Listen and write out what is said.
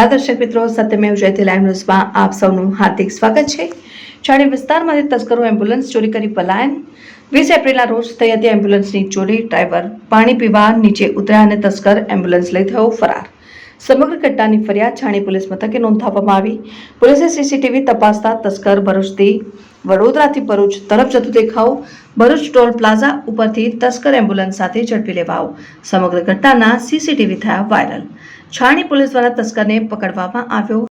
હા દર્શક મિત્રો સત્યમેવ જયતે લાઈવ ન્યૂઝમાં આપ સૌનું હાર્દિક સ્વાગત છે. છાણી વિસ્તારમાંથી તસ્કરો એમ્બ્યુલન્સ ચોરી કરી પલાયન. વીસ એપ્રિલના રોજ થઈ હતી એમ્બ્યુલન્સની ચોરી. ડ્રાઈવર પાણી પીવા નીચે ઉતર્યા અને તસ્કર એમ્બ્યુલન્સ લઈ થયો ફરાર. સમગ્ર ઘટનાની ફરિયાદ છાણી પોલીસ મથકે નોંધાવવામાં આવી. પોલીસે સીસીટીવી તપાસતા તસ્કર ભરૂચથી વડોદરાથી ભરૂચ તરફ જતું દેખાવ. ભરૂચ ટોલ પ્લાઝા ઉપરથી તસ્કર એમ્બ્યુલન્સ સાથે ઝડપી લેવાઓ. સમગ્ર ઘટનાના સીસીટીવી થયા વાયરલ. છાણી પોલીસ દ્વારા તસ્કરને પકડવામાં આવ્યો